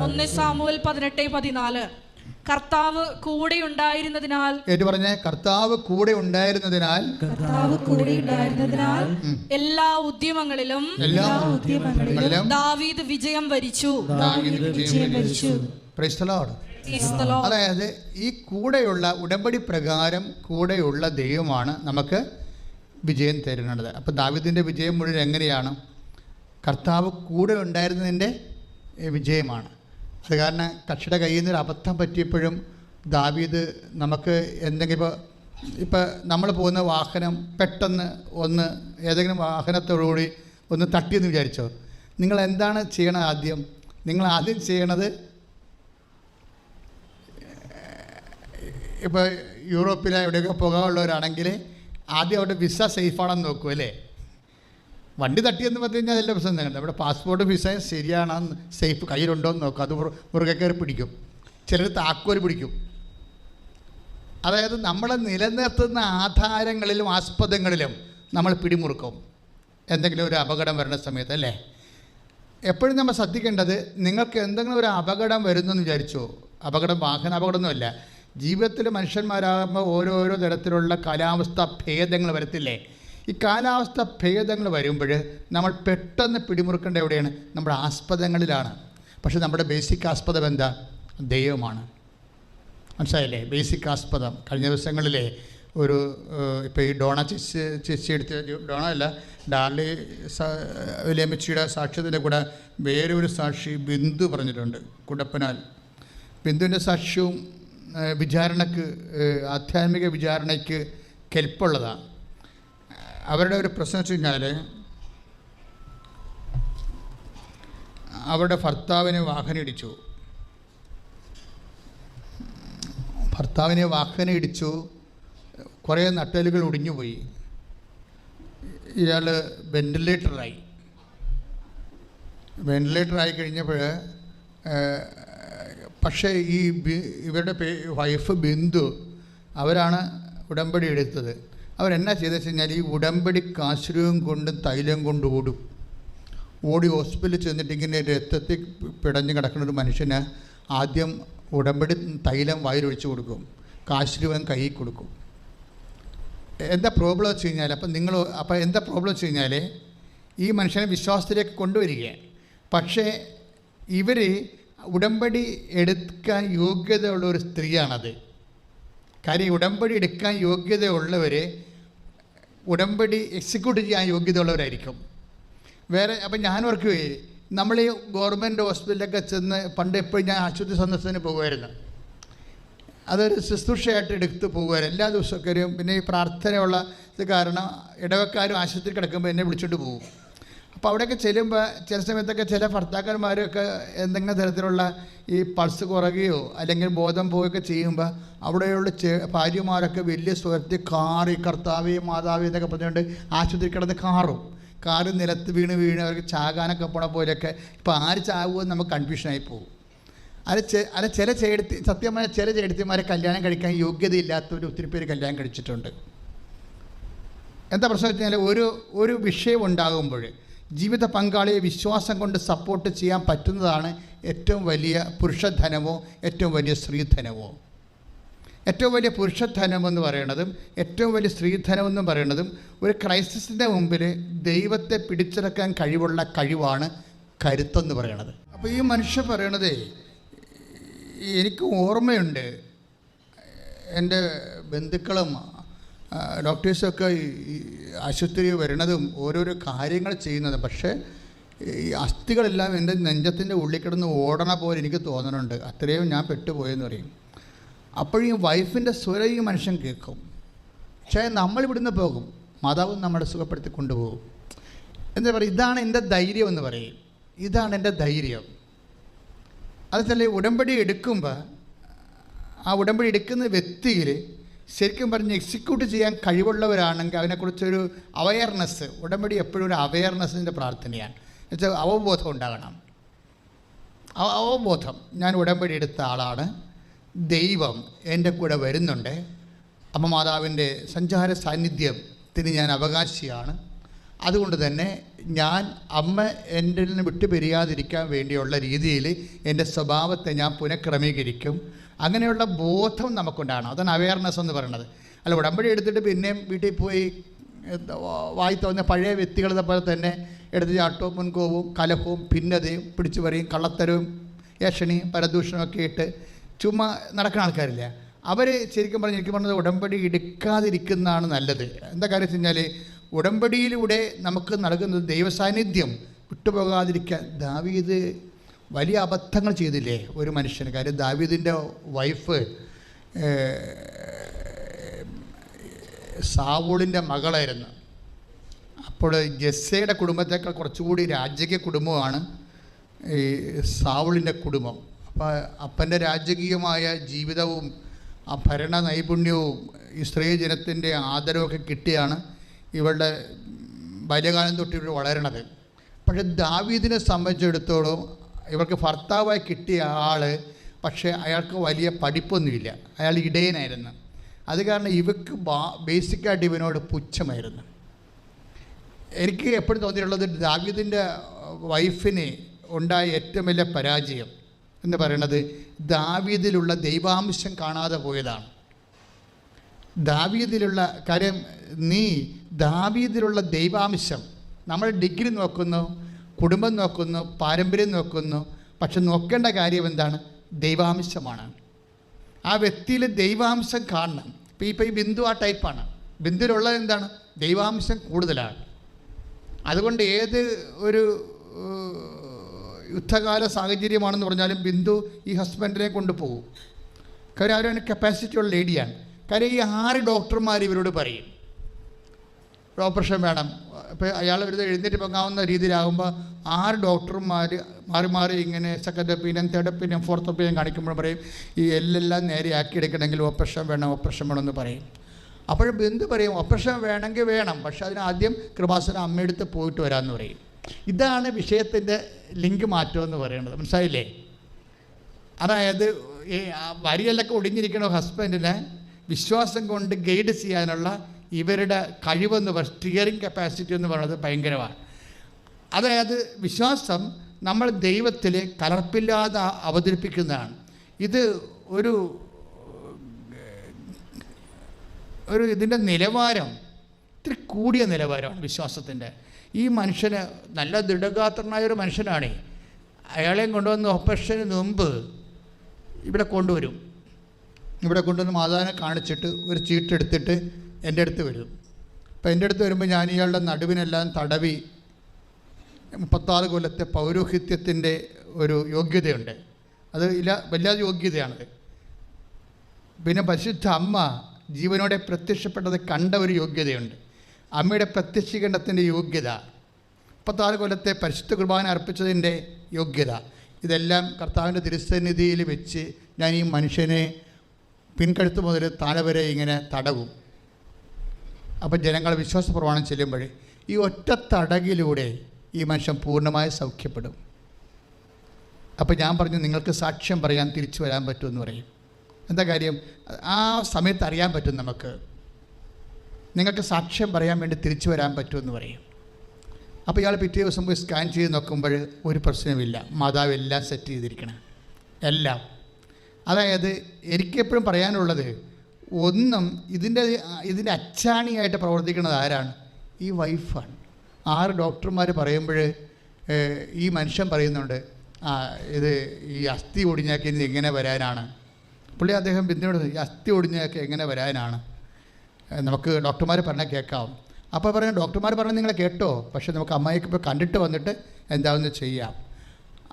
ഒന്ന് സാമുവൽ പതിനെട്ട് പതിനാല്. കർത്താവ് കൂടെ ഉണ്ടായിരുന്നതിനാൽ ഏറ്റു പറഞ്ഞേ കർത്താവ് കൂടെ ഉണ്ടായിരുന്നതിനാൽ കർത്താവ് കൂടെ ഉണ്ടായിരുന്നതിനാൽ എല്ലാ ഉദ്യമങ്ങളിലും എല്ലാ ഉദ്യമങ്ങളിലും ദാവീദ് വിജയം വരിച്ചു. അതായത് ഈ കൂടെയുള്ള ഉടമ്പടി പ്രകാരം കൂടെയുള്ള ദൈവമാണ് നമുക്ക് വിജയം തരുന്നത് അപ്പോൾ ദാവിദിന്റെ വിജയം മുഴുവൻ എങ്ങനെയാണ്? കർത്താവ് കൂടെ ഉണ്ടായിരുന്നതിന്റെ വിജയമാണ്. അത് കാരണം കക്ഷിയുടെ കയ്യിൽ നിന്ന് അബദ്ധം പറ്റിയപ്പോഴും ദാവീദ് നമുക്ക് എന്തെങ്കിലും ഇപ്പോൾ ഇപ്പോൾ നമ്മൾ പോകുന്ന വാഹനം പെട്ടെന്ന് ഒന്ന് ഏതെങ്കിലും വാഹനത്തോടുകൂടി ഒന്ന് തട്ടിയെന്ന് വിചാരിച്ചോ? നിങ്ങൾ എന്താണ് ചെയ്യണത് ആദ്യം? നിങ്ങൾ ആദ്യം ചെയ്യണത് ഇപ്പോൾ യൂറോപ്പിലെ എവിടെയൊക്കെ പോകാനുള്ളവരാണെങ്കിൽ ആദ്യം അവിടെ വിസ സേഫാണെന്ന് നോക്കൂ അല്ലേ? വണ്ടി തട്ടിയെന്ന് പറഞ്ഞു കഴിഞ്ഞാൽ അതിന്റെ പ്രശ്നം തന്നെ. നമ്മുടെ പാസ്പോർട്ട് വിസ ശരിയാണെന്ന് സേഫ് കയ്യിലുണ്ടോ എന്ന് നോക്കും. അത് മുറുകെ കയറി പിടിക്കും. ചിലർ താക്കോൽ പിടിക്കും. അതായത് നമ്മളെ നിലനിർത്തുന്ന ആധാരങ്ങളിലും ആസ്പദങ്ങളിലും നമ്മൾ പിടിമുറുക്കും. എന്തെങ്കിലും ഒരു അപകടം വരുന്ന സമയത്ത് അല്ലേ? എപ്പോഴും നമ്മൾ ശ്രദ്ധിക്കേണ്ടത് നിങ്ങൾക്ക് എന്തെങ്കിലും ഒരു അപകടം വരുന്നെന്ന് വിചാരിച്ചോ? അപകടം വാഹന അപകടമൊന്നുമല്ല ജീവിതത്തിൽ മനുഷ്യന്മാരാകുമ്പോൾ ഓരോരോ തരത്തിലുള്ള കാലാവസ്ഥ ഭേദങ്ങൾ വരത്തില്ലേ? ഈ കാലാവസ്ഥ ഭേദങ്ങൾ വരുമ്പോൾ നമ്മൾ പെട്ടെന്ന് പിടിമുറുക്കേണ്ട എവിടെയാണ്? നമ്മുടെ ആസ്പദങ്ങളിലാണ്. പക്ഷെ നമ്മുടെ ബേസിക് ആസ്പദം എന്താ? ദൈവമാണ്. മനസ്സിലായില്ലേ? ബേസിക് ആസ്പദം. കഴിഞ്ഞ ദിവസങ്ങളിലെ ഒരു ഇപ്പോൾ ഈ ഡോണ ചിസ് ചിസ് എടുത്ത് ഡോണ അല്ല ഡാർലി ലമിച്ചിയുടെ സാക്ഷ്യത്തിന്റെ കൂടെ വേറെ ഒരു സാക്ഷി ബിന്ദു പറഞ്ഞിട്ടുണ്ട് കുടപ്പനാൽ. ബിന്ദുവിന്റെ സാക്ഷ്യവും വിചാരണക്ക് ആധ്യാത്മിക വിചാരണയ്ക്ക് കെൽപ്പുള്ളതാണ്. അവരുടെ ഒരു പ്രശ്നം വെച്ച് കഴിഞ്ഞാൽ അവരുടെ ഭർത്താവിനെ വാഹനം ഇടിച്ചു. ഭർത്താവിനെ വാഹനം ഇടിച്ചു. കുറേ നട്ടലുകൾ ഒടിഞ്ഞുപോയി. ഇയാൾ വെന്റിലേറ്ററായി വെന്റിലേറ്ററായി കഴിഞ്ഞപ്പോൾ പക്ഷേ ഈ ഇവരുടെ വൈഫ് ബിന്ദു അവരാണ് ഉടമ്പടി എടുത്തത്. അവരെന്നാ ചെയ്തെന്ന് വെച്ച് കഴിഞ്ഞാൽ ഈ ഉടമ്പടി കാശ്രൂം കൊണ്ടും തൈലം കൊണ്ട് ഓടും. ഓടി ഹോസ്പിറ്റലിൽ ചെന്നിട്ട് ഇങ്ങനെ രക്തത്തിൽ പിടഞ്ഞ് കിടക്കുന്ന ഒരു മനുഷ്യന് ആദ്യം ഉടമ്പടി തൈലം വയറൊഴിച്ച് കൊടുക്കും. കാശ്രൂവൻ കൈ കൊടുക്കും. എന്താ പ്രോബ്ലം വെച്ച് കഴിഞ്ഞാൽ അപ്പം നിങ്ങൾ അപ്പം എന്താ പ്രോബ്ലം വെച്ച് കഴിഞ്ഞാൽ ഈ മനുഷ്യനെ വിശ്വാസത്തിലേക്ക് കൊണ്ടുവരികയാണ്. പക്ഷേ ഇവർ ഉടമ്പടി എടുക്കാൻ യോഗ്യതയുള്ള ഒരു സ്ത്രീയാണത്. കാര്യം ഉടമ്പടി എടുക്കാൻ യോഗ്യതയുള്ളവർ ഉടമ്പടി എക്സിക്യൂട്ട് ചെയ്യാൻ യോഗ്യതയുള്ളവരായിരിക്കും. വേറെ അപ്പം ഞാൻ ഓർക്കുകയെ നമ്മൾ ഈ ഗവൺമെന്റ് ഹോസ്പിറ്റലിലൊക്കെ ചെന്ന് പണ്ട് എപ്പോഴും ഞാൻ ആശുപത്രി സന്ദർശനത്തിന് പോകുമായിരുന്നു. അതൊരു ശുശ്രൂഷയായിട്ട് എടുത്ത് പോകുമായിരുന്നു. എല്ലാ ഒരു പിന്നെ ഈ പ്രാർത്ഥനയുള്ള ഇത് കാരണം ഇടവക്കാരും ആശുപത്രി കിടക്കുമ്പോൾ എന്നെ വിളിച്ചിട്ട് പോകും. അപ്പോൾ അവിടെയൊക്കെ ചെല്ലുമ്പോൾ ചില സമയത്തൊക്കെ ചില ഭർത്താക്കന്മാരൊക്കെ എന്തെങ്കിലും തരത്തിലുള്ള ഈ പൾസ് കുറയുകയോ അല്ലെങ്കിൽ ബോധം പോവുകയൊക്കെ ചെയ്യുമ്പോൾ അവിടെയുള്ള ഭാര്യമാരൊക്കെ വലിയ സ്വരത്തിൽ കാറി കർത്താവേ മാതാവേ എന്നൊക്കെ പറഞ്ഞുകൊണ്ട് ആശുപത്രി കിടന്ന് കാറും. കാറ് നിലത്ത് വീണ് വീണ് അവർക്ക് ചാകാനൊക്കെ പോണ പോലെയൊക്കെ ഇപ്പോൾ ആര് ചാകുമെന്ന് നമുക്ക് കൺഫ്യൂഷനായി പോകും. അത് ചെ- അത് ചില ചേടത്തി സത്യമായ ചില ചേടത്തിമാരെ കല്യാണം കഴിക്കാൻ യോഗ്യതയില്ലാത്തവർ ഒത്തിരി പേര് കല്യാണം കഴിച്ചിട്ടുണ്ട്. എന്താ പ്രശ്നം വെച്ച് കഴിഞ്ഞാൽ ഒരു ഒരു വിഷയം ഉണ്ടാകുമ്പോൾ ജീവിത പങ്കാളിയെ വിശ്വാസം കൊണ്ട് സപ്പോർട്ട് ചെയ്യാൻ പറ്റുന്നതാണ് ഏറ്റവും വലിയ പുരുഷധനമോ ഏറ്റവും വലിയ സ്ത്രീധനമോ. ഏറ്റവും വലിയ പുരുഷധനമെന്ന് പറയുന്നതും ഏറ്റവും വലിയ സ്ത്രീധനമെന്ന് പറയുന്നതും ഒരു ക്രൈസിസിന്റെ മുമ്പിൽ ദൈവത്തെ പിടിച്ചെടുക്കാൻ കഴിവുള്ള കഴിവാണ് കരുത്തെന്ന് പറയണത്. അപ്പോൾ ഈ മനുഷ്യൻ പറയണതേ എനിക്ക് ഓർമ്മയുണ്ട്. എന്റെ ബന്ധുക്കളും ഡോക്ടേഴ്സൊക്കെ ഈ ആശുപത്രി വരണതും ഓരോരോ കാര്യങ്ങൾ ചെയ്യുന്നതും. പക്ഷേ ഈ അസ്ഥികളെല്ലാം എന്റെ നെഞ്ചത്തിന്റെ ഉള്ളിൽ കിടന്ന് ഓടണ പോലെ എനിക്ക് തോന്നുന്നുണ്ട് അത്രയും ഞാൻ പെട്ടുപോയെന്ന് പറയും. അപ്പോഴും വൈഫിന്റെ സ്വരം ഈ മനുഷ്യൻ കേൾക്കും. പക്ഷേ നമ്മൾ ഇവിടുന്ന് പോകും. മാതാവ് നമ്മളെ സുഖപ്പെടുത്തി കൊണ്ടുപോകും. എന്താ പറയുക ഇതാണ് എന്റെ ധൈര്യം എന്ന് പറയും. ഇതാണ് എന്റെ ധൈര്യം. അത് ഉടമ്പടി എടുക്കുമ്പോൾ ആ ഉടമ്പടി എടുക്കുന്ന വ്യക്തിയിൽ ശരിക്കും പറഞ്ഞ് എക്സിക്യൂട്ട് ചെയ്യാൻ കഴിവുള്ളവരാണെങ്കിൽ അതിനെക്കുറിച്ചൊരു അവയർനെസ് ഉടമ്പടി എപ്പോഴും ഒരു അവയർനെസ്സിന്റെ പ്രാർത്ഥനയാണ്. എന്നുവെച്ചാൽ അവബോധം ഉണ്ടാകണം. അവ- അവബോധം. ഞാൻ ഉടമ്പടി എടുത്ത ആളാണ്. ദൈവം എന്റെ കൂടെ വരുന്നുണ്ട്. അമ്മ മാതാവിന്റെ സഞ്ചാര സാന്നിധ്യത്തിന് ഞാൻ അവകാശിയാണ്. അതുകൊണ്ട് തന്നെ ഞാൻ അമ്മ എന്റെ നിന്ന് വിട്ടു വേണ്ടിയുള്ള രീതിയിൽ എന്റെ സ്വഭാവത്തെ ഞാൻ പുനഃക്രമീകരിക്കും. അങ്ങനെയുള്ള ബോധം നമുക്കുണ്ടാകണം. അതാണ് അവയർനെസ് എന്ന് പറയുന്നത്. അല്ല ഉടമ്പടി എടുത്തിട്ട് പിന്നെയും വീട്ടിൽ പോയി വായി തോന്നിയ പഴയ വ്യക്തികളെ പോലെ തന്നെ എടുത്ത് ചാട്ടവും മുൻകോവും കലഹവും ഭിന്നതയും പിടിച്ചു പറയും കള്ളത്തരവും ഏഷണിയും പരദൂഷണവും ഒക്കെ ഇട്ട് ചുമ്മാ നടക്കുന്ന ആൾക്കാരില്ല? അവർ ശരിക്കും പറഞ്ഞു എനിക്ക് പറഞ്ഞത് ഉടമ്പടി എടുക്കാതിരിക്കുന്നതാണ് നല്ലത്. എന്താ കാര്യം വെച്ച് കഴിഞ്ഞാൽ ഉടമ്പടിയിലൂടെ നമുക്ക് നൽകുന്നത് ദൈവസാന്നിധ്യം വിട്ടുപോകാതിരിക്കാൻ. ദാവീദ് വലിയ അബദ്ധങ്ങൾ ചെയ്തില്ലേ ഒരു മനുഷ്യന്? കാര്യം ദാവീദിന്റെ വൈഫ് സാവൂളിന്റെ മകളായിരുന്നു. അപ്പോൾ ജസ്സയുടെ കുടുംബത്തേക്കാൾ കുറച്ചുകൂടി രാജകീയ കുടുംബമാണ് ഈ സാവുളിന്റെ കുടുംബം. അപ്പോൾ അപ്പന്റെ രാജകീയമായ ജീവിതവും ആ ഭരണ നൈപുണ്യവും സ്ത്രീ ജനത്തിന്റെ ആദരവൊക്കെ കിട്ടിയാണ് ഇവളുടെ ബാല്യകാലം തൊട്ട് ഇവർ വളരണത്. പക്ഷേ ദാവീദിനെ സംബന്ധിച്ചിടത്തോളം ഇവർക്ക് ഭർത്താവായി കിട്ടിയ ആൾ പക്ഷേ അയാൾക്ക് വലിയ പഠിപ്പൊന്നുമില്ല. അയാൾ ഇടയനായിരുന്നു. അത് കാരണം ഇവക്ക് ബാ ബേസിക്കായിട്ട് ഇവനോട് പുച്ഛമായിരുന്നു. എനിക്ക് എപ്പോഴും തോന്നിയിട്ടുള്ളത് ദാവീദിന്റെ വൈഫിന് ഉണ്ടായ ഏറ്റവും വലിയ പരാജയം എന്ന് പറയുന്നത് ദാവീദിലുള്ള ദൈവാംശം കാണാതെ പോയതാണ്. ദാവീദിലുള്ള കാര്യം നീ ദാവീദിലുള്ള ദൈവാംശം നമ്മൾ ഡിഗ്രി നോക്കുന്നു കുടുംബം നോക്കുന്നു പാരമ്പര്യം നോക്കുന്നു. പക്ഷെ നോക്കേണ്ട കാര്യം എന്താണ്? ദൈവാംശമാണ്. ആ വ്യക്തിയിൽ ദൈവാംശം കാണണം. ഇപ്പോൾ ഇപ്പോൾ ഈ ബിന്ദു ആ ടൈപ്പാണ് ബിന്ദുവിലുള്ളത് എന്താണ്? ദൈവാംശം കൂടുതലാണ്. അതുകൊണ്ട് ഏത് ഒരു യുദ്ധകാല സാഹചര്യമാണെന്ന് പറഞ്ഞാലും ബിന്ദു ഈ ഹസ്ബൻഡിനെ കൊണ്ടുപോകും. കാര്യം അവരവന് കപ്പാസിറ്റി ഉള്ള ലേഡിയാണ് കാര്യം ഈ ആറ് ഡോക്ടർമാർ ഇവരോട് പറയും. ഓപ്പറേഷൻ വേണം. ഇപ്പോൾ അയാൾ ഒരു എഴുന്നേറ്റ് പൊങ്ങാവുന്ന രീതിയിലാകുമ്പോൾ ആറ് ഡോക്ടർമാർ മാറി മാറി ഇങ്ങനെ second opinion third opinion fourth opinion കാണിക്കുമ്പോൾ പറയും ഈ എല്ലെല്ലാം നേരെയാക്കി എടുക്കണമെങ്കിൽ ഓപ്പറേഷൻ വേണം ഓപ്പറേഷൻ വേണമെന്ന് പറയും. അപ്പോഴും എന്ത് പറയും? ഓപ്പറേഷൻ വേണമെങ്കിൽ വേണം പക്ഷെ അതിനാദ്യം കൃപാസന അമ്മയെടുത്ത് പോയിട്ട് വരാമെന്ന് പറയും. ഇതാണ് വിഷയത്തിന്റെ ലിങ്ക് മാറ്റം എന്ന് പറയുന്നത്. മനസ്സിലായില്ലേ? അതായത് ഈ വരിയിലൊക്കെ ഒടിഞ്ഞിരിക്കുന്ന ഹസ്ബൻഡിനെ വിശ്വാസം കൊണ്ട് ഗൈഡ് ചെയ്യാനുള്ള ഇവരുടെ കഴിവെന്ന് പറ സ്റ്റിയറിംഗ് കപ്പാസിറ്റി എന്ന് പറയുന്നത് ഭയങ്കരമാണ്. അതായത് വിശ്വാസം നമ്മൾ ദൈവത്തിൽ കലർപ്പില്ലാതെ അവതരിപ്പിക്കുന്നതാണ്. ഇത് ഒരു ഒരു ഇതിന്റെ നിലവാരം ഇത്തിരി കൂടിയ നിലവാരമാണ് വിശ്വാസത്തിന്റെ. ഈ മനുഷ്യന് നല്ല ദൃഢഗാത്രനായ ഒരു മനുഷ്യനാണ്. അയാളെയും കൊണ്ടുവന്ന് ഓപ്പറേഷന് മുമ്പ് ഇവിടെ കൊണ്ടുവരും. ഇവിടെ കൊണ്ടുവന്ന് മാതാവിനെ കാണിച്ചിട്ട് ഒരു ചീട്ടെടുത്തിട്ട് എന്റെ അടുത്ത് വരും. അപ്പോൾ എന്റെ അടുത്ത് വരുമ്പോൾ ഞാൻ ഇയാളുടെ നടുവിനെല്ലാം തടവി മുപ്പത്താറ് കൊല്ലത്തെ പൗരോഹിത്യത്തിന്റെ ഒരു യോഗ്യതയുണ്ട്. അത് ഇല്ല വല്ലാതെ യോഗ്യതയാണത്. പിന്നെ പരിശുദ്ധ അമ്മ ജീവനോടെ പ്രത്യക്ഷപ്പെട്ടത് കണ്ട ഒരു യോഗ്യതയുണ്ട്. അമ്മയുടെ പ്രത്യക്ഷീകരണത്തിന്റെ യോഗ്യത മുപ്പത്താറ് കൊല്ലത്തെ പരിശുദ്ധ കുർബാന അർപ്പിച്ചതിന്റെ യോഗ്യത ഇതെല്ലാം കർത്താവിന്റെ തിരുസന്നിധിയിൽ വെച്ച് ഞാൻ ഈ മനുഷ്യനെ പിൻകഴുത്ത് മുതൽ താഴെ വരെ ഇങ്ങനെ തടവും. അപ്പം ജനങ്ങൾ വിശ്വാസ പ്രമാണം ചെല്ലുമ്പോൾ ഈ ഒറ്റ തടകിലൂടെ ഈ മനുഷ്യൻ പൂർണമായി സൗഖ്യപ്പെടും. അപ്പോൾ ഞാൻ പറഞ്ഞു നിങ്ങൾക്ക് സാക്ഷ്യം പറയാൻ തിരിച്ചു വരാൻ പറ്റുമെന്ന് പറയും. എന്താ കാര്യം? ആ സമയത്ത് അറിയാൻ പറ്റും നമുക്ക്. നിങ്ങൾക്ക് സാക്ഷ്യം പറയാൻ വേണ്ടി തിരിച്ചു വരാൻ പറ്റുമെന്ന് പറയും. അപ്പോൾ ഇയാൾ പിറ്റേ ദിവസം പോയി സ്കാൻ ചെയ്ത് നോക്കുമ്പോൾ ഒരു പ്രശ്നമില്ല മാതാവ് എല്ലാം സെറ്റ് ചെയ്തിരിക്കണം. എല്ലാം. അതായത് എനിക്കെപ്പോഴും പറയാനുള്ളത് ഒന്നും ഇതിന്റെ ഇതിന്റെ അച്ചാണിയായിട്ട് പ്രവർത്തിക്കുന്നത് ആരാണ്? ഈ വൈഫാണ്. ആറ് ഡോക്ടർമാർ പറയുമ്പോൾ ഈ മനുഷ്യൻ പറയുന്നുണ്ട് ഇത് ഈ അസ്ഥി ഒടിഞ്ഞാക്കി എങ്ങനെ വരാനാണ്? പുള്ളി അദ്ദേഹം പിന്നീട് ഈ അസ്ഥി ഒടിഞ്ഞാക്കി എങ്ങനെ വരാനാണ്? നമുക്ക് ഡോക്ടർമാർ പറഞ്ഞാൽ കേൾക്കാം. അപ്പോൾ പറഞ്ഞു ഡോക്ടർമാർ പറഞ്ഞാൽ നിങ്ങൾ കേട്ടോ? പക്ഷേ നമുക്ക് അമ്മായിക്ക് ഇപ്പോൾ കണ്ടിട്ട് വന്നിട്ട് എന്താണെന്ന് ചെയ്യാം.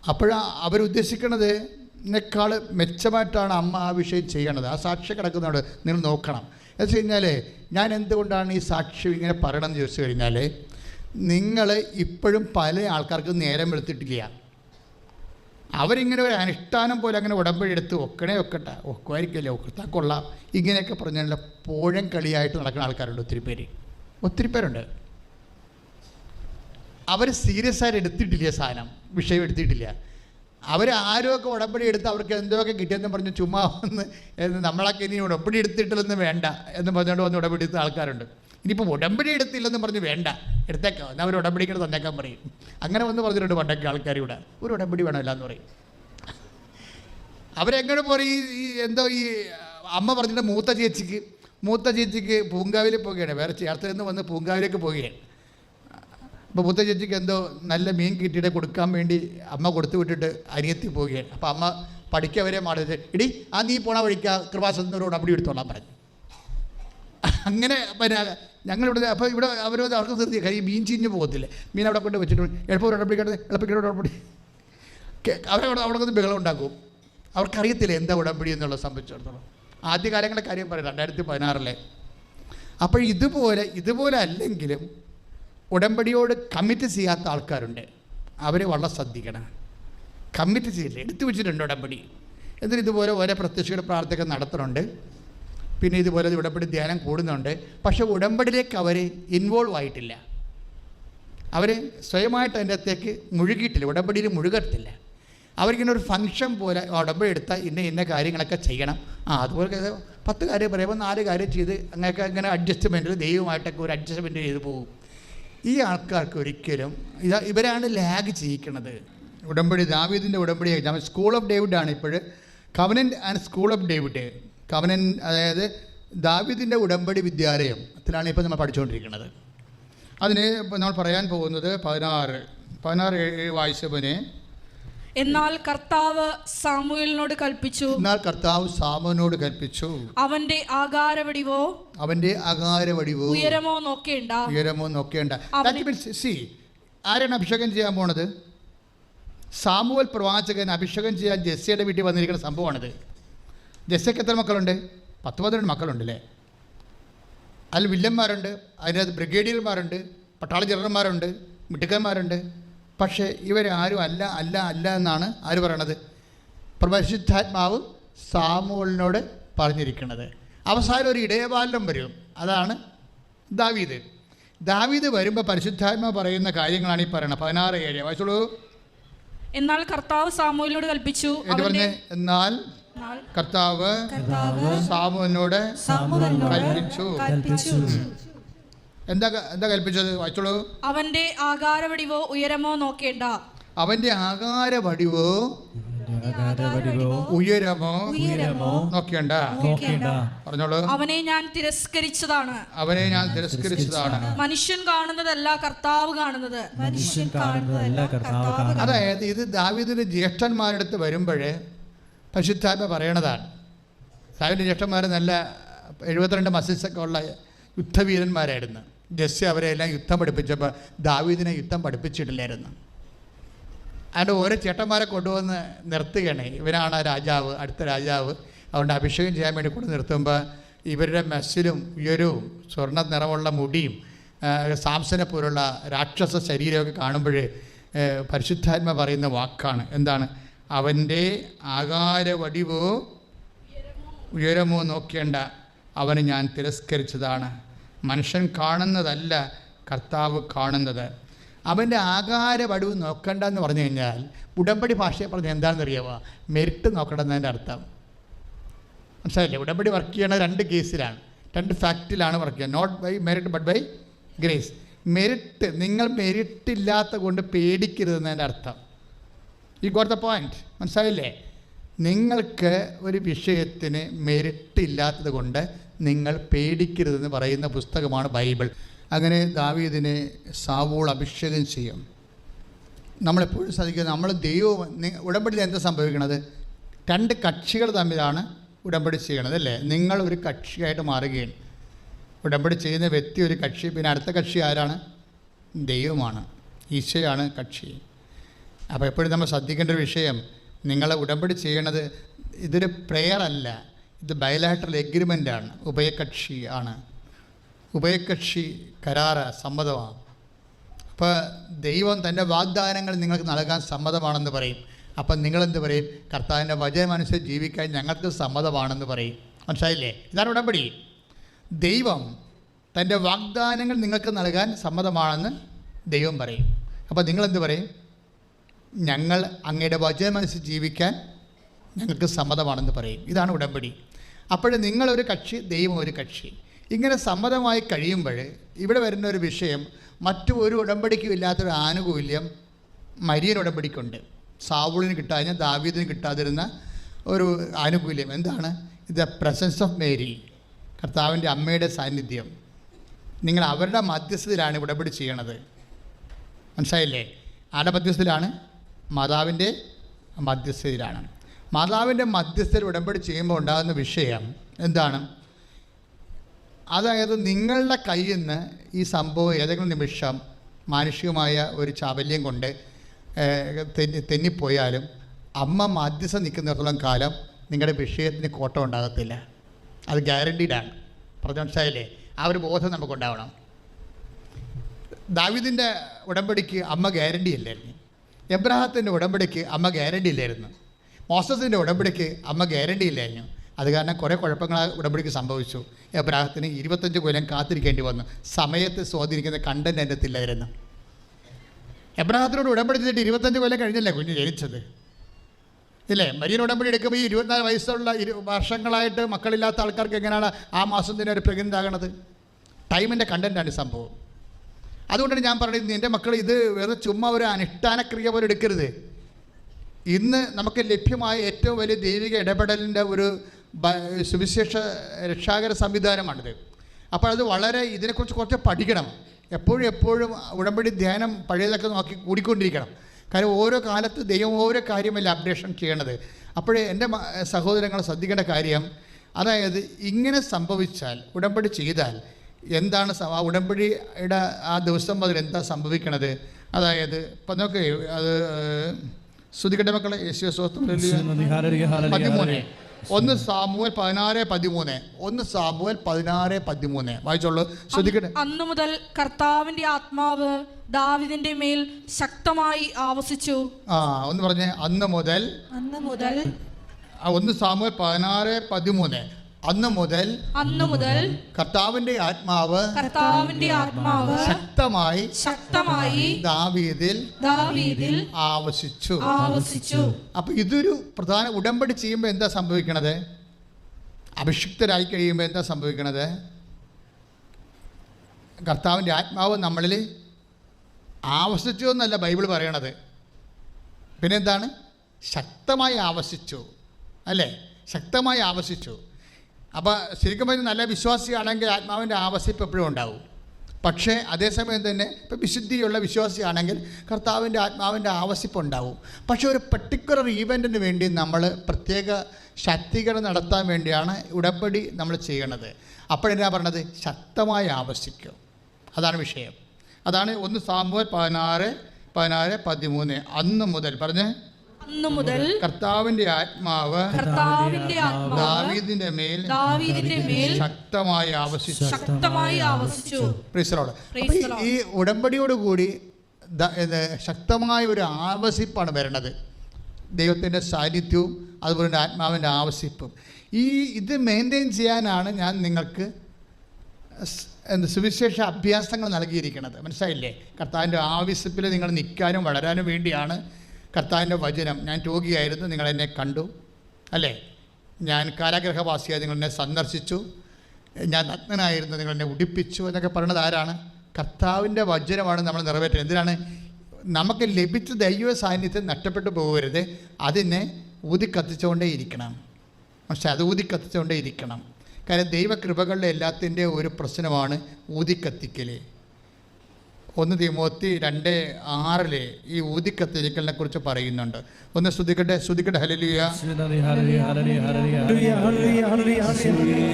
അപ്പോഴാ അവരുദ്ദേശിക്കുന്നത് ഇതിനേക്കാൾ മെച്ചമായിട്ടാണ് അമ്മ ആ വിഷയം ചെയ്യണത്. ആ സാക്ഷി കിടക്കുന്നതോട് നിങ്ങൾ നോക്കണം. എന്ന് വെച്ച് കഴിഞ്ഞാൽ ഞാൻ എന്തുകൊണ്ടാണ് ഈ സാക്ഷ്യം ഇങ്ങനെ പറയണമെന്ന് ചോദിച്ചു കഴിഞ്ഞാൽ നിങ്ങൾ ഇപ്പോഴും പല ആൾക്കാർക്കും നേരം വെളുത്തിട്ടില്ല. അവരിങ്ങനെ ഒരു അനുഷ്ഠാനം പോലെ അങ്ങനെ ഉടമ്പടി എടുത്ത് ഒക്കണേ ഒക്കട്ടെ. ഒക്കുമായിരിക്കില്ല ഒക്കത്താ കൊള്ളാം. ഇങ്ങനെയൊക്കെ പറഞ്ഞാൽ പോഴം കളിയായിട്ട് നടക്കുന്ന ആൾക്കാരുണ്ട് ഒത്തിരി പേര്. ഒത്തിരി പേരുണ്ട്. അവർ സീരിയസ് ആയിട്ട് എടുത്തിട്ടില്ല സാധനം. വിഷയം എടുത്തിട്ടില്ല. അവർ ആരുമൊക്കെ ഉടമ്പടി എടുത്ത് അവർക്ക് എന്തൊക്കെ കിട്ടിയെന്ന് പറഞ്ഞ് ചുമ്മാ എന്ന് നമ്മളൊക്കെ ഇനി ഉടമ്പടി എടുത്തിട്ടില്ലെന്ന് വേണ്ട എന്ന് പറഞ്ഞുകൊണ്ട് വന്ന് ഉടമ്പടി എടുത്ത ആൾക്കാരുണ്ട്. ഇനിയിപ്പോൾ ഉടമ്പടി എടുത്തില്ലെന്ന് പറഞ്ഞ് വേണ്ട. എടുത്തേക്കാം. എന്നാൽ അവർ ഉടമ്പടിക്ക് തന്നേക്കാൻ പറയും. അങ്ങനെ വന്ന് പറഞ്ഞിട്ടുണ്ട് പണ്ടൊക്കെ ആൾക്കാർ ഇവിടെ. ഒരു ഉടമ്പടി വേണമല്ല എന്ന് പറയും. അവരെങ്ങനെ പറയും ഈ എന്തോ ഈ അമ്മ പറഞ്ഞിട്ട് മൂത്ത ചേച്ചിക്ക് മൂത്ത ചേച്ചിക്ക് പൂങ്കാവിൽ പോവുകയാണ്. വേറെ ചേർത്ത് നിന്ന് വന്ന് പൂങ്കാവിലേക്ക് പോവുകയാണ്. അപ്പോൾ മുത്ത ചേച്ചിക്ക് എന്തോ നല്ല മീൻ കിട്ടിയിട്ട് കൊടുക്കാൻ വേണ്ടി അമ്മ കൊടുത്തു വിട്ടിട്ട് അനിയത്തി പോവുകയാണ്. അപ്പോൾ അമ്മ പഠിക്കവരെ മാറിയത് ഇടി ആ നീ പോണ വഴിക്ക് കൃപാസനോട് അവിടെ എടുത്തോളാൻ പറഞ്ഞു. അങ്ങനെ പിന്നെ ഞങ്ങളിവിടെ അപ്പോൾ ഇവിടെ അവരോട് അവർക്ക് നിർത്തി. കാര്യം മീൻ ചീഞ്ഞ് പോകത്തില്ലേ? മീൻ അവിടെ കൊണ്ട് വെച്ചിട്ട് എളുപ്പം എളുപ്പിക്കട്ടെ എളുപ്പം ഉടമ്പടി അവരവിടെ അവിടെ നിന്ന് ബഹളം ഉണ്ടാക്കും. അവർക്കറിയത്തില്ല എന്താ ഉടമ്പടി എന്നുള്ള സംബന്ധിച്ചിടത്തോളം. ആദ്യ കാര്യം പറയാം രണ്ടായിരത്തി പതിനാറിലെ. അപ്പോൾ ഇതുപോലെ ഇതുപോലെ അല്ലെങ്കിലും ഉടമ്പടിയോട് കമ്മിറ്റ് ചെയ്യാത്ത ആൾക്കാരുണ്ട്. അവരെ വളരെ ശ്രദ്ധിക്കണം. കമ്മിറ്റ് ചെയ്യില്ല. എടുത്തു വെച്ചിട്ടുണ്ട് ഉടമ്പടി. എന്നിട്ട് ഇതുപോലെ ഓരോ പ്രത്യക്ഷയുടെ പ്രാർത്ഥന നടത്തുന്നുണ്ട്. പിന്നെ ഇതുപോലെ ഉടമ്പടി ധ്യാനം കൂടുന്നുണ്ട്. പക്ഷേ ഉടമ്പടിയിലേക്ക് അവർ ഇൻവോൾവ് ആയിട്ടില്ല. അവർ സ്വയമായിട്ട് അതിന്റെ അകത്തേക്ക് മുഴുകിയിട്ടില്ല. ഉടമ്പടിയിൽ മുഴുകത്തില്ല. അവർക്കിങ്ങനെ ഒരു ഫംഗ്ഷൻ പോലെ ഉടമ്പടി എടുത്താൽ ഇന്ന ഇന്ന കാര്യങ്ങളൊക്കെ ചെയ്യണം. ആ അതുപോലെ പത്ത് കാര്യം പറയുമ്പോൾ നാല് കാര്യം ചെയ്ത് അങ്ങനെയൊക്കെ ഇങ്ങനെ അഡ്ജസ്റ്റ്മെന്റിൽ ദൈവമായിട്ടൊക്കെ ഒരു അഡ്ജസ്റ്റ്മെന്റ് ചെയ്ത് പോകും. ഈ ആൾക്കാർക്ക് ഒരിക്കലും ഇത് ഇവരാണ് ലാഗ് ചെയ്യിക്കണത്. ഉടമ്പടി ദാവീദിന്റെ ഉടമ്പടി സ്കൂൾ ഓഫ് ഡേവിഡ് ആണ് ഇപ്പോൾ covenant and school of David covenant അതായത് ദാവീദിന്റെ ഉടമ്പടി വിദ്യാലയം. അതിലാണ് ഇപ്പോൾ നമ്മൾ പഠിച്ചുകൊണ്ടിരിക്കുന്നത് അതിന് നമ്മൾ പറയാൻ പോകുന്നത് പതിനാറ്. പതിനാറ് വായിച്ചവനെ എന്നാൽ കർത്താവ് സാമുവേലിനോട് കൽപ്പിച്ചു. എന്നാൽ കർത്താവ് സാമനോട് കൽപ്പിച്ചു. അവന്റെ ആകാരവടിവോ? അവന്റെ ആകാരവടിവോ? ഉയരമോ നോക്കേണ്ട. ഉയരമോ നോക്കേണ്ട. സി ആരാണ് അഭിഷേകം ചെയ്യാൻ പോണത്? സാമുവൽ പ്രവാചകൻ അഭിഷേകം ചെയ്യാൻ ജെസ്സിയുടെ വീട്ടിൽ വന്നിരിക്കുന്ന സംഭവമാണിത്. ജെസ്സിക്ക് എത്ര മക്കളുണ്ട്? പത്ത് പന്ത്രണ്ട് മക്കളുണ്ട് അല്ലേ അതിൽ വില്ലന്മാരുണ്ട് അതിനകത്ത് ബ്രിഗേഡിയർമാരുണ്ട് പട്ടാള ജനറൽമാരുണ്ട് മിടുക്കന്മാരുണ്ട്. പക്ഷേ ഇവരാരും അല്ല അല്ല അല്ല എന്നാണ് ആര് പറയണത്? പ്രപരിശുദ്ധാത്മാവ് സാമുവലിനോട് പറഞ്ഞിരിക്കുന്നത് അവസാനം ഒരു ഇടയബാലം വരും. അതാണ് ദാവീദ്. ദാവീദ് വരുമ്പോൾ പരിശുദ്ധാത്മാവ് പറയുന്ന കാര്യങ്ങളാണ് ഈ പറയുന്നത് പതിനാറ് ഏഴ്. വായിച്ചോളൂ. എന്നാൽ കർത്താവ് സാമുവലിനോട് കൽപ്പിച്ചു. പറഞ്ഞ്? എന്നാൽ കർത്താവ് കർത്താവ് സാമുവിനോട് കൽപ്പിച്ചു. കൽപ്പിച്ചു. എന്താ എന്താ കൽപ്പിച്ചത്? വായിച്ചോളൂ. അവന്റെ ആകാരവടിവോ ഉയരമോ നോക്കേണ്ട. അവന്റെ ആകാര വടിവോ ആകാരവടിവോ ഉയരമോ ഉയരമോ നോക്കേണ്ട. നോക്കേണ്ട. പറഞ്ഞോളൂ. അവനെ ഞാൻ തിരസ്കരിച്ചതാണ്. അവനെ ഞാൻ തിരസ്കരിച്ചതാണ്. മനുഷ്യൻ കാണുന്നതല്ല കർത്താവ് കാണുന്നത്. മനുഷ്യൻ കാണുന്നതല്ല കർത്താവ് കാണുന്നത്. അതായത് ഇത് ദാവീദിന്റെ ജ്യേഷ്ഠന്മാരുടെ അടുത്ത് വരുമ്പോഴേ പരിശുദ്ധാത്മ പറയണതാണ്. ദാവിന്റെ ജ്യേഷ്ഠന്മാർ നല്ല എഴുപത്തിരണ്ട് മസിൽസൊക്കെ ഉള്ള യുദ്ധവീരന്മാരായിരുന്നു. ജസ്റ്റ് അവരെല്ലാം യുദ്ധം പഠിപ്പിച്ചപ്പോൾ ദാവീദിനെ യുദ്ധം പഠിപ്പിച്ചിട്ടില്ലായിരുന്നു. അതുകൊണ്ട് ഓരോ ചേട്ടന്മാരെ കൊണ്ടുവന്ന് നിർത്തുകയാണ്. ഇവനാണ് രാജാവ് അടുത്ത രാജാവ്. അതുകൊണ്ട് അഭിഷേകം ചെയ്യാൻ വേണ്ടി കൊണ്ട് നിർത്തുമ്പോൾ ഇവരുടെ മെസ്സിലും ഉയരവും സ്വർണ നിറമുള്ള മുടിയും സാംസനെ പോലുള്ള രാക്ഷസ ശരീരമൊക്കെ കാണുമ്പോൾ പരിശുദ്ധാത്മ പറയുന്ന വാക്കാണ്. എന്താണ്? അവന്റെ ആകാര വടിവോ ഉയരമോ നോക്കേണ്ട. അവന് ഞാൻ തിരസ്കരിച്ചതാണ്. മനുഷ്യൻ കാണുന്നതല്ല കർത്താവ് കാണുന്നത്. അവന്റെ ആകാരപടിവ് നോക്കണ്ട എന്ന് പറഞ്ഞു കഴിഞ്ഞാൽ ഉടമ്പടി ഭാഷയെ പറഞ്ഞ എന്താണെന്ന് അറിയാമോ മെരിട്ട് നോക്കണം അർത്ഥം. മനസ്സിലായില്ലേ? ഉടമ്പടി വർക്ക് ചെയ്യണ രണ്ട് കേസിലാണ്. രണ്ട് ഫാക്റ്റിലാണ് വർക്ക് ചെയ്യുക. Not by merit but by grace merit നിങ്ങൾ മെരിറ്റ് ഇല്ലാത്ത കൊണ്ട് പേടിക്കരുതെന്നതിന്റെ അർത്ഥം. ഈ ഗോട്ട് പോയിന്റ് മനസ്സിലായില്ലേ? നിങ്ങൾക്ക് ഒരു വിഷയത്തിന് മെരിറ്റ് ഇല്ലാത്തത് കൊണ്ട് നിങ്ങൾ പേടിക്കരുതെന്ന് പറയുന്ന പുസ്തകമാണ് ബൈബിൾ. അങ്ങനെ ദാവീദിനെ സാവൂൾ അഭിഷേകം ചെയ്യും. നമ്മളെപ്പോഴും സാധിക്കുന്നത് നമ്മൾ ദൈവവും ഉടമ്പടി എന്താ സംഭവിക്കണത്? രണ്ട് കക്ഷികൾ തമ്മിലാണ് ഉടമ്പടി ചെയ്യണത് അല്ലേ? നിങ്ങൾ ഒരു കക്ഷിയായിട്ട് മാറുകയാണ് ഉടമ്പടി ചെയ്യുന്ന വ്യക്തി ഒരു കക്ഷി പിന്നെ അടുത്ത കക്ഷി ആരാണ്? ദൈവമാണ്. ഈശോയാണ് കക്ഷി. അപ്പോൾ എപ്പോഴും നമ്മൾ ശ്രദ്ധിക്കേണ്ട ഒരു വിഷയം നിങ്ങളെ ഉടമ്പടി ചെയ്യണത് ഇതൊരു പ്രെയർ അല്ല. ഇത് ബയലാട്രൽ എഗ്രിമെന്റാണ് ഉഭയകക്ഷി ആണ്. ഉഭയകക്ഷി കരാറ് സമ്മതമാണ്. അപ്പോൾ ദൈവം തന്റെ വാഗ്ദാനങ്ങൾ നിങ്ങൾക്ക് നൽകാൻ സമ്മതമാണെന്ന് പറയും. അപ്പം നിങ്ങളെന്ത് പറയും? കർത്താവിന്റെ വചനമനുസരിച്ച് ജീവിക്കാൻ ഞങ്ങൾക്ക് സമ്മതമാണെന്ന് പറയും. മനസ്സിലായില്ലേ? ഇതാണ് ഉടമ്പടി. ദൈവം തന്റെ വാഗ്ദാനങ്ങൾ നിങ്ങൾക്ക് നൽകാൻ സമ്മതമാണെന്ന് ദൈവം പറയും. അപ്പോൾ നിങ്ങളെന്ത് പറയും? ഞങ്ങൾ അങ്ങയുടെ വചനമനുസരിച്ച് ജീവിക്കാൻ ഞങ്ങൾക്ക് സമ്മതമാണെന്ന് പറയും. ഇതാണ് ഉടമ്പടി. അപ്പോൾ നിങ്ങളൊരു കക്ഷി ദൈവം ഒരു കക്ഷി. ഇങ്ങനെ സമ്മതമായി കഴിയുമ്പോൾ ഇവിടെ വരുന്ന ഒരു വിഷയം മറ്റു ഒരു ഉടമ്പടിക്കും ഇല്ലാത്തൊരു ആനുകൂല്യം മരിയൻ ഉടമ്പടിക്കുണ്ട്. സാവുളിന് കിട്ടാതിന് ദാവീദിന് കിട്ടാതിരുന്ന ഒരു ആനുകൂല്യം എന്താണ്? ദ പ്രസൻസ് ഓഫ് മേരി കർത്താവിന്റെ അമ്മയുടെ സാന്നിധ്യം. നിങ്ങൾ അവരുടെ മധ്യസ്ഥതയിലാണ് ഉടമ്പടി ചെയ്യണത്. മനസ്സിലായില്ലേ? ആരുടെ മധ്യസ്ഥയിലാണ് മാതാവിന്റെ മധ്യസ്ഥതയിലാണ് മാതാവിന്റെ മധ്യസ്ഥർ ഉടമ്പടി ചെയ്യുമ്പോൾ ഉണ്ടാകുന്ന വിഷയം എന്താണ്? അതായത് നിങ്ങളുടെ കയ്യിൽ നിന്ന് ഈ സംഭവം ഏതെങ്കിലും നിമിഷം മാനുഷികമായ ഒരു ചാബല്യം കൊണ്ട് തെന്നി തെന്നിപ്പോയാലും അമ്മ മധ്യസ്ഥ നിൽക്കുന്നിടത്തോളം കാലം നിങ്ങളുടെ വിഷയത്തിന് കോട്ടം ഉണ്ടാകത്തില്ല. അത് ഗ്യാരണ്ടീഡാണ് പറഞ്ഞ ആ ഒരു ബോധം നമുക്കുണ്ടാവണം ദാവിദിന്റെ ഉടമ്പടിക്ക് അമ്മ ഗ്യാരണ്ടി ഇല്ലായിരുന്നു. എബ്രഹാത്തിന്റെ ഉടമ്പടിക്ക് അമ്മ ഗ്യാരണ്ടി ഇല്ലായിരുന്നു. മോസസിന്റെ ഉടമ്പടിക്ക് അമ്മ ഗ്യാരണ്ടി ഇല്ലായിരുന്നു. അത് കാരണം കുറേ കുഴപ്പങ്ങൾ ആ ഉടമ്പടിക്ക് സംഭവിച്ചു. എബ്രാഹത്തിന് ഇരുപത്തഞ്ച് കൊല്ലം കാത്തിരിക്കേണ്ടി വന്നു. സമയത്ത് സ്വാധീനിക്കുന്ന കണ്ടന്റ് എന്റെ ഇല്ലായിരുന്നു. എബ്രാഹത്തിനോട് ഉടമ്പടി ചെയ്തിട്ട് ഇരുപത്തഞ്ച് കൊല്ലം കഴിഞ്ഞല്ലേ കുഞ്ഞ് ജനിച്ചത്? ഇല്ലേ? മരിയൻ ഉടമ്പടി എടുക്കുമ്പോൾ ഈ ഇരുപത്തിനാല് വയസ്സുള്ള ഇരു വർഷങ്ങളായിട്ട് മക്കളില്ലാത്ത ആൾക്കാർക്ക് എങ്ങനെയാണ് ആ മാസം തന്നെ ഒരു പ്രഗ്നന്റ് ആകണത്? ടൈമിന്റെ കണ്ടന്റാണ് സംഭവം. അതുകൊണ്ടാണ് ഞാൻ പറയുന്നത് എന്റെ മക്കൾ ഇത് വെറുതെ ചുമ്മാ ഒരു അനുഷ്ഠാനക്രിയ പോലെ എടുക്കരുത്. ഇന്ന് നമുക്ക് ലഭ്യമായ ഏറ്റവും വലിയ ദൈവിക ഇടപെടലിന്റെ ഒരു സുവിശേഷ രക്ഷാകര സംവിധാനമാണിത്. അപ്പോൾ അത് വളരെ ഇതിനെക്കുറിച്ച് കുറച്ച് പഠിക്കണം. എപ്പോഴും എപ്പോഴും ഉടമ്പടി ധ്യാനം പഴയതൊക്കെ നോക്കി കൂടിക്കൊണ്ടിരിക്കണം. കാരണം ഓരോ കാലത്ത് ദൈവം ഓരോ കാര്യമല്ല അപ്ഡേഷൻ ചെയ്യണത്. അപ്പോഴേ എന്റെ സഹോദരങ്ങൾ ശ്രദ്ധിക്കേണ്ട കാര്യം അതായത് ഇങ്ങനെ സംഭവിച്ചാൽ ഉടമ്പടി ചെയ്താൽ എന്താണ് ആ ഉടമ്പടിയുടെ ആ ദിവസം മുതൽ എന്താ സംഭവിക്കണത്? അതായത് ഇപ്പം നോക്ക് അത് ശ്രുതികട്ടെ മക്കളെ യേശു സ്വസ്ഥം പതിമൂന്ന്. ഒന്ന് സാമുവൽ പതിനാറ് പതിമൂന്ന്. ഒന്ന് സാമുവൽ പതിനാറ് പതിമൂന്ന്. വായിച്ചോളൂ. ശ്രദ്ധിക്കട്ടെ അന്നു മുതൽ കർത്താവിന്റെ ആത്മാവ് ദാവിദിന്റെ മേൽ ശക്തമായി ആവസിച്ചു. ആ ഒന്ന് പറഞ്ഞേ. അന്ന് മുതൽ അന്ന് മുതൽ ഒന്ന് സാമുവൽ പതിനാറ് പതിമൂന്ന്. അന്ന് മുതൽ അന്ന് മുതൽ കർത്താവിന്റെ ആത്മാവ് കർത്താവിന്റെ ആത്മാവ് ശക്തമായി ശക്തമായി ദാവീദിൽ ദാവീദിൽ ആവശിച്ചു. ആവശിച്ചു. അപ്പൊ ഇതൊരു പ്രധാന ഉടമ്പടി ചെയ്യുമ്പോൾ എന്താ സംഭവിക്കണത്? അഭിഷിക്തരായി കഴിയുമ്പോൾ എന്താ സംഭവിക്കണത്? കർത്താവിന്റെ ആത്മാവ് നമ്മളിൽ ആവശിച്ചു എന്നല്ല ബൈബിൾ പറയണത്. പിന്നെന്താണ്? ശക്തമായി ആവശിച്ചു. അല്ലേ? ശക്തമായി ആവശിച്ചു. അപ്പോൾ ശരിക്കും പറഞ്ഞാൽ നല്ല വിശ്വാസിയാണെങ്കിൽ ആത്മാവിന്റെ ആവസിപ്പ് എപ്പോഴും ഉണ്ടാവും. പക്ഷേ അതേസമയം തന്നെ ഇപ്പം വിശുദ്ധിയുള്ള വിശ്വാസിയാണെങ്കിൽ കർത്താവിന്റെ ആത്മാവിന്റെ ആവസിപ്പ് ഉണ്ടാവും. പക്ഷേ ഒരു പെർട്ടിക്കുലർ ഈവന്റിന് വേണ്ടി നമ്മൾ പ്രത്യേക ശക്തീകരണം നടത്താൻ വേണ്ടിയാണ് ഉടമ്പടി നമ്മൾ ചെയ്യണത്. അപ്പോഴെന്നാ പറഞ്ഞത് ശക്തമായി ആവശ്യിക്കും. അതാണ് വിഷയം. അതാണ് ഒന്ന് സാമ്പുവൽ പതിനാറ് പതിനാറ് പതിമൂന്ന്. അന്ന് മുതൽ പറഞ്ഞ്? അന്നു മുതൽ കർത്താവിന്റെ ആത്മാവ് കർത്താവിന്റെ ദാവീദിന്റെ മേൽ ദാവീദിന്റെ മേൽ ശക്തമായി ആവശിച്ചു. ശക്തമായി ആവശിച്ചു. ഈ ഉടമ്പടിയോട് കൂടി ശക്തമായ ഒരു ആവസിപ്പാണ് വരണത്. ദൈവത്തിന്റെ സാന്നിധ്യവും അതുപോലെ തന്നെ ആത്മാവിന്റെ ആവസിപ്പും ഈ ഇത് മെയിന്റെയിൻ ചെയ്യാനാണ് ഞാൻ നിങ്ങൾക്ക് സുവിശേഷ അഭ്യാസങ്ങൾ നൽകിയിരിക്കുന്നത്. മനസ്സിലായില്ലേ? കർത്താവിന്റെ ആവശ്യത്തിൽ നിങ്ങൾ നിൽക്കാനും വളരാനും വേണ്ടിയാണ് കർത്താവിന്റെ വചനം ഞാൻ രോഗിയായിരുന്നു നിങ്ങളെന്നെ കണ്ടു അല്ലേ? ഞാൻ കാരാഗ്രഹവാസിയായി നിങ്ങളെന്നെ സന്ദർശിച്ചു ഞാൻ നഗ്നനായിരുന്നു നിങ്ങളെന്നെ ഉടിപ്പിച്ചു എന്നൊക്കെ പറയുന്നത് ആരാണ്? കർത്താവിന്റെ വചനമാണ് നമ്മൾ നിറവേറ്റുന്നത് എന്തിനാണ്? നമുക്ക് ലഭിച്ച ദൈവ സാന്നിധ്യം നഷ്ടപ്പെട്ടു പോകരുത് അതിനെ ഊതി കത്തിച്ചുകൊണ്ടേ ഇരിക്കണം. പക്ഷെ അത് ഊതി കത്തിച്ചുകൊണ്ടേ ഇരിക്കണം. കാരണം ദൈവകൃപകളുടെ എല്ലാത്തിന്റെ ഒരു പ്രശ്നമാണ് ഊതിക്കത്തിക്കൽ ഒന്ന് തിമോത്തി രണ്ട് ആറിൽ ഈ ഊതിക്കത്തിരിക്കലിനെ കുറിച്ച് പറയുന്നുണ്ട്. ഒന്ന് ശ്രുതിക്കട്ടെ ശ്രുതിക്കട്ടെ ഹലലിയ ആത്മാവേ ഹല്ലേലൂയ, ഹല്ലേലൂയ,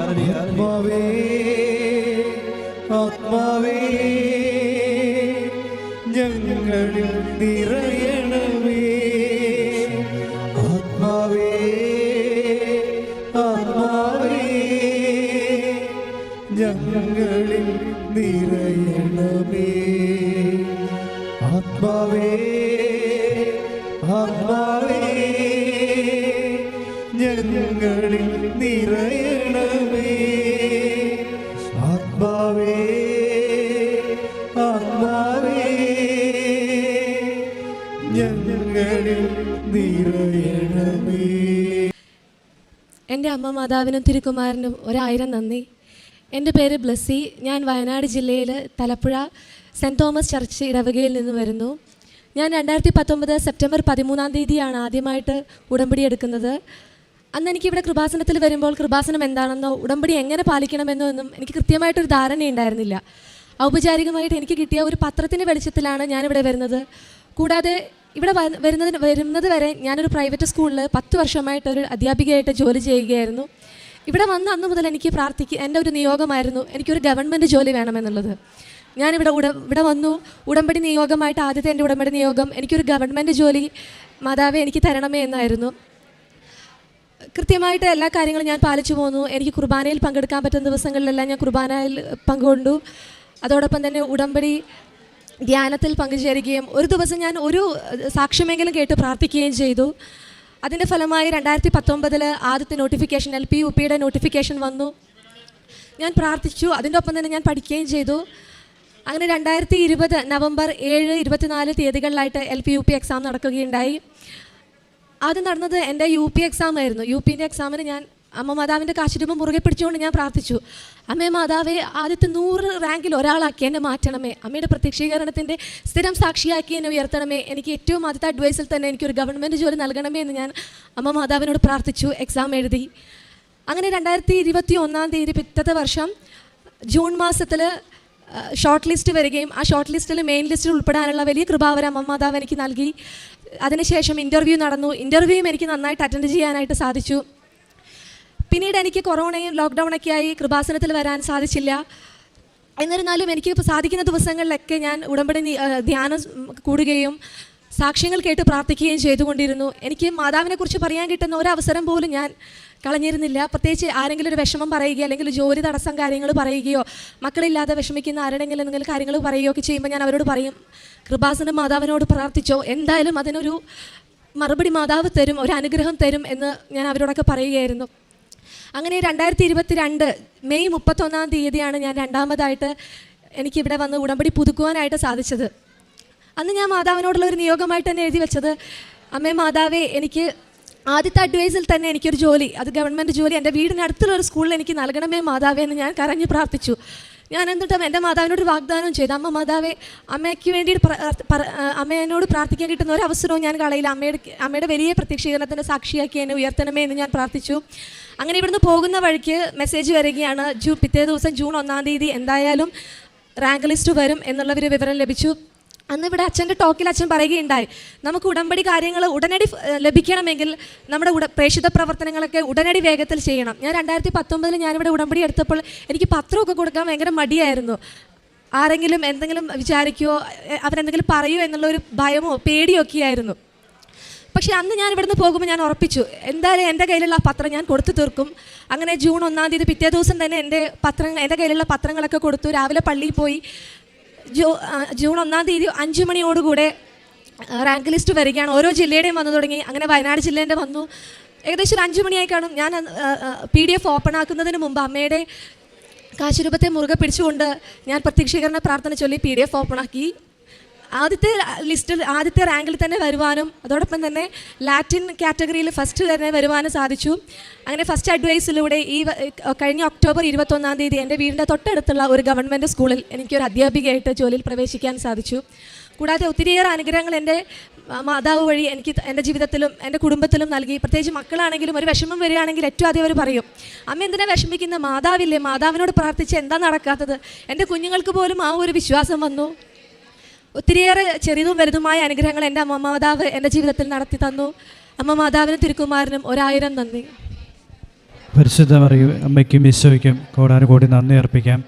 ഹല്ലേലൂയ. നിറയണമേ. ആത്മാവേ ആത്മാവേ നിറയണമേ. അമ്മ മാതാവിനും തിരുക്കുമാരനും ഒരായിരം നന്ദി. എന്റെ പേര് ബ്ലസ്സി ഞാൻ വയനാട് ജില്ലയിൽ തലപ്പുഴ സെന്റ് തോമസ് ചർച്ച് ഇടവകയിൽ നിന്ന് വരുന്നു. ഞാൻ രണ്ടായിരത്തി പത്തൊമ്പത് സെപ്റ്റംബർ പതിമൂന്നാം തീയതിയാണ് ആദ്യമായിട്ട് ഉടമ്പടി എടുക്കുന്നത്. അന്ന് എനിക്കിവിടെ കൃപാസനത്തിൽ വരുമ്പോൾ കൃപാസനം എന്താണെന്നോ ഉടമ്പടി എങ്ങനെ പാലിക്കണമെന്നോ ഒന്നും എനിക്ക് കൃത്യമായിട്ടൊരു ധാരണയുണ്ടായിരുന്നില്ല. ഔപചാരികമായിട്ട് എനിക്ക് കിട്ടിയ ഒരു പത്രത്തിന്റെ വെളിച്ചത്തിലാണ് ഞാനിവിടെ വരുന്നത്. കൂടാതെ ഇവിടെ വരുന്നതിന് വരുന്നത് വരെ ഞാനൊരു പ്രൈവറ്റ് സ്കൂളിൽ പത്ത് വർഷമായിട്ട് ഒരു അധ്യാപികയായിട്ട് ജോലി ചെയ്യുകയായിരുന്നു. ഇവിടെ വന്ന അന്ന് മുതൽ എനിക്ക് പ്രാർത്ഥിക്ക എന്റെ ഒരു നിയോഗമായിരുന്നു എനിക്കൊരു ഗവൺമെന്റ് ജോലി വേണമെന്നുള്ളത്. ഞാനിവിടെ ഉട ഇവിടെ വന്നു ഉടമ്പടി നിയോഗമായിട്ട് ആദ്യത്തെ എന്റെ ഉടമ്പടി നിയോഗം എനിക്കൊരു ഗവൺമെന്റ് ജോലി മാതാവേ എനിക്ക് തരണമേ എന്നായിരുന്നു. കൃത്യമായിട്ട് എല്ലാ കാര്യങ്ങളും ഞാൻ പാലിച്ചു പോന്നു. എനിക്ക് കുർബാനയിൽ പങ്കെടുക്കാൻ പറ്റുന്ന ദിവസങ്ങളിലെല്ലാം ഞാൻ കുർബാനയിൽ പങ്കുകൊണ്ടു. അതോടൊപ്പം തന്നെ ഉടമ്പടി ധ്യാനത്തിൽ പങ്കുചേരുകയും ഒരു ദിവസം ഞാൻ ഒരു സാക്ഷ്യമെങ്കിലും കേട്ട് പ്രാർത്ഥിക്കുകയും ചെയ്തു. അതിന്റെ ഫലമായി രണ്ടായിരത്തി പത്തൊമ്പതിൽ ആദ്യത്തെ നോട്ടിഫിക്കേഷൻ എൽ പി യു പിയുടെ നോട്ടിഫിക്കേഷൻ വന്നു. ഞാൻ പ്രാർത്ഥിച്ചു. അതിന്റെ ഒപ്പം തന്നെ ഞാൻ പഠിക്കുകയും ചെയ്തു. അങ്ങനെ രണ്ടായിരത്തി ഇരുപത് നവംബർ ഏഴ് ഇരുപത്തിനാല് തീയതികളിലായിട്ട് L P U P exam നടക്കുകയുണ്ടായി. ആദ്യം നടന്നത് എന്റെ യു പി എക്സാം ആയിരുന്നു. യു പിന്റെ എക്സാമിന് ഞാൻ അമ്മ മാതാവിന്റെ കാശുരൂപം മുറുകെ പിടിച്ചുകൊണ്ട് ഞാൻ പ്രാർത്ഥിച്ചു. അമ്മേ മാതാവെ ആദ്യത്തെ നൂറ് റാങ്കിൽ ഒരാളാക്കി എന്നെ മാറ്റണമേ. അമ്മയുടെ പ്രത്യക്ഷീകരണത്തിന്റെ സ്ഥിരം സാക്ഷിയാക്കി എന്നെ ഉയർത്തണമേ. എനിക്ക് ഏറ്റവും ആദ്യത്തെ അഡ്വൈസിൽ തന്നെ എനിക്കൊരു ഗവൺമെന്റ് ജോലി നൽകണമേ എന്ന് ഞാൻ അമ്മ മാതാവിനോട് പ്രാർത്ഥിച്ചു എക്സാം എഴുതി. അങ്ങനെ രണ്ടായിരത്തി ഇരുപത്തി ഒന്നാം തീയതി പിറ്റത്തെ വർഷം ജൂൺ മാസത്തിൽ ഷോർട്ട് ലിസ്റ്റ് വരികയും ആ ഷോർട്ട് ലിസ്റ്റിൽ മെയിൻ ലിസ്റ്റിൽ ഉൾപ്പെടാനുള്ള വലിയ കൃപാവരം അമ്മ മാതാവ് എനിക്ക് നൽകി. അതിനുശേഷം ഇന്റർവ്യൂ നടന്നു. ഇന്റർവ്യൂവും എനിക്ക് നന്നായിട്ട് അറ്റൻഡ് ചെയ്യാനായിട്ട് സാധിച്ചു. പിന്നീട് എനിക്ക് കൊറോണയും ലോക്ക്ഡൗണൊക്കെ ആയി കൃപാസനത്തിൽ വരാൻ സാധിച്ചില്ല. എന്നിരുന്നാലും എനിക്ക് ഇപ്പോൾ സാധിക്കുന്ന ദിവസങ്ങളിലൊക്കെ ഞാൻ ഉടമ്പടി ധ്യാനം കൂടുകയും സാക്ഷ്യങ്ങൾ കേട്ട് പ്രാർത്ഥിക്കുകയും ചെയ്തുകൊണ്ടിരുന്നു. എനിക്ക് മാതാവിനെക്കുറിച്ച് പറയാൻ കിട്ടുന്ന ഒരവസരം പോലും ഞാൻ കളഞ്ഞിരുന്നില്ല. പ്രത്യേകിച്ച് ആരെങ്കിലും ഒരു വിഷമം പറയുകയോ അല്ലെങ്കിൽ ജോലി തടസ്സം കാര്യങ്ങൾ പറയുകയോ മക്കളില്ലാതെ വിഷമിക്കുന്ന ആരുടെങ്കിലും എന്തെങ്കിലും കാര്യങ്ങൾ പറയുകയോ ഒക്കെ ചെയ്യുമ്പോൾ ഞാൻ അവരോട് പറയും കൃപാസനം മാതാവിനോട് പ്രാർത്ഥിച്ചോ. എന്തായാലും അതിനൊരു മറുപടി മാതാവ് തരും ഒരു അനുഗ്രഹം തരും എന്ന് ഞാൻ അവരോടൊക്കെ പറയുകയായിരുന്നു. അങ്ങനെ രണ്ടായിരത്തി ഇരുപത്തി രണ്ട് മെയ് മുപ്പത്തൊന്നാം തീയതിയാണ് ഞാൻ രണ്ടാമതായിട്ട് എനിക്കിവിടെ വന്ന് ഉടമ്പടി പുതുക്കുവാനായിട്ട് സാധിച്ചത്. അന്ന് ഞാൻ മാതാവിനോടുള്ള ഒരു നിയോഗമായിട്ട് തന്നെ എഴുതി വെച്ചത് അമ്മേ മാതാവേ എനിക്ക് ആദ്യത്തെ അഡ്വൈസിൽ തന്നെ എനിക്കൊരു ജോലി അത് ഗവൺമെന്റ് ജോലി എന്റെ വീടിനടുത്തുള്ള ഒരു സ്കൂളിൽ എനിക്ക് നൽകണമേ മാതാവേ എന്ന് ഞാൻ കരഞ്ഞ് പ്രാർത്ഥിച്ചു. ഞാൻ എന്നിട്ടും എന്റെ മാതാവിനോട് വാഗ്ദാനം ചെയ്തു. അമ്മ മാതാവേ അമ്മയ്ക്ക് വേണ്ടി അമ്മേനോട് പ്രാർത്ഥിക്കാൻ കിട്ടുന്ന ഒരു അവസരവും ഞാൻ കളയില്ല. അമ്മയുടെ അമ്മയുടെ വലിയ പ്രത്യക്ഷീകരണത്തിന്റെ സാക്ഷിയാക്കി എന്നെ ഉയർത്തണമേ എന്ന് ഞാൻ പ്രാർത്ഥിച്ചു. അങ്ങനെ ഇവിടുന്ന് പോകുന്ന വഴിക്ക് മെസ്സേജ് വരികയാണ്. ജൂ പിറ്റേ ദിവസം ജൂൺ ഒന്നാം തീയതി എന്തായാലും റാങ്ക് ലിസ്റ്റ് വരും എന്നുള്ള ഒരു വിവരം ലഭിച്ചു. അന്ന് ഇവിടെ അച്ഛന്റെ ടോക്കിൽ അച്ഛൻ പറയുകയുണ്ടായി നമുക്ക് ഉടമ്പടി കാര്യങ്ങൾ ഉടനടി ലഭിക്കണമെങ്കിൽ നമ്മുടെ ഉട പ്രേക്ഷിത പ്രവർത്തനങ്ങളൊക്കെ ഉടനടി വേഗത്തിൽ ചെയ്യണം. ഞാൻ രണ്ടായിരത്തി പത്തൊമ്പതിൽ ഞാനിവിടെ ഉടമ്പടി എടുത്തപ്പോൾ എനിക്ക് പത്രമൊക്കെ കൊടുക്കാൻ ഭയങ്കര മടിയായിരുന്നു. ആരെങ്കിലും എന്തെങ്കിലും വിചാരിക്കുമോ അവരെന്തെങ്കിലും പറയുമോ എന്നുള്ള ഒരു ഭയമോ പേടിയോ ഒക്കെ ആയിരുന്നു പക്ഷേ അന്ന് ഞാൻ ഇവിടുന്ന് പോകുമ്പോൾ ഞാൻ ഉറപ്പിച്ചു എന്തായാലും എന്റെ കയ്യിലുള്ള ആ പത്രം ഞാൻ കൊടുത്തു തീർക്കും. അങ്ങനെ ജൂൺ ഒന്നാം തീയതി പിറ്റേ ദിവസം തന്നെ എന്റെ പത്രങ്ങൾ എന്റെ കയ്യിലുള്ള പത്രങ്ങളൊക്കെ കൊടുത്തു. രാവിലെ പള്ളിയിൽ പോയി ജൂ ജൂൺ ഒന്നാം തീയതി അഞ്ച് മണിയോടുകൂടെ റാങ്ക് ലിസ്റ്റ് വരികയാണ്. ഓരോ ജില്ലയുടെയും വന്നു തുടങ്ങി. അങ്ങനെ വയനാട് ജില്ലേന്റെ വന്നു. ഏകദേശം ഒരു അഞ്ച് മണിയായി കാണും. ഞാൻ പി ഡി എഫ് ഓപ്പൺ ആക്കുന്നതിന് മുമ്പ് അമ്മയുടെ കാശുരൂപത്തെ മുറുകെ പിടിച്ചുകൊണ്ട് ഞാൻ പ്രത്യക്ഷീകരണ പ്രാർത്ഥന ചൊല്ലി പി ഡി എഫ് ഓപ്പൺ ആക്കി. ആദ്യത്തെ ലിസ്റ്റിൽ ആദ്യത്തെ റാങ്കിൽ തന്നെ വരുവാനും അതോടൊപ്പം തന്നെ ലാറ്റിൻ കാറ്റഗറിയിൽ ഫസ്റ്റ് തന്നെ വരുവാനും സാധിച്ചു. അങ്ങനെ ഫസ്റ്റ് അഡ്വൈസിലൂടെ ഈ കഴിഞ്ഞ ഒക്ടോബർ ഇരുപത്തൊന്നാം തീയതി എന്റെ വീടിന്റെ തൊട്ടടുത്തുള്ള ഒരു ഗവൺമെന്റ് സ്കൂളിൽ എനിക്കൊരു അധ്യാപികയായിട്ട് ജോലിയിൽ പ്രവേശിക്കാൻ സാധിച്ചു. കൂടാതെ ഒത്തിരിയേറെ അനുഗ്രഹങ്ങൾ എന്റെ മാതാവ് വഴി എനിക്ക് എന്റെ ജീവിതത്തിലും എന്റെ കുടുംബത്തിലും നൽകി. പ്രത്യേകിച്ച് മക്കളാണെങ്കിലും ഒരു വിഷമം വരികയാണെങ്കിൽ ഏറ്റവും ആദ്യം അവർ പറയും അമ്മ എന്തിനാ വിഷമിക്കുന്ന? മാതാവില്ലേ? മാതാവിനോട് പ്രാർത്ഥിച്ച് എന്താ നടക്കാത്തത്? എന്റെ കുഞ്ഞുങ്ങൾക്ക് പോലും ആ ഒരു വിശ്വാസം വന്നു. ഒത്തിരിയേറെ ചെറിയതും വലുതുമായ അനുഗ്രഹങ്ങൾ എന്റെ അമ്മ മാതാവ് എന്റെ ജീവിതത്തിൽ നടത്തി തന്നു. അമ്മ മാതാവിനും തിരുക്കുമാരനും ഒരായിരം നന്ദി. പരിശുദ്ധമറിയും അമ്മയ്ക്കും ഈശോയ്ക്കും കോടാനുകൂടി നന്ദി അർപ്പിക്കാം.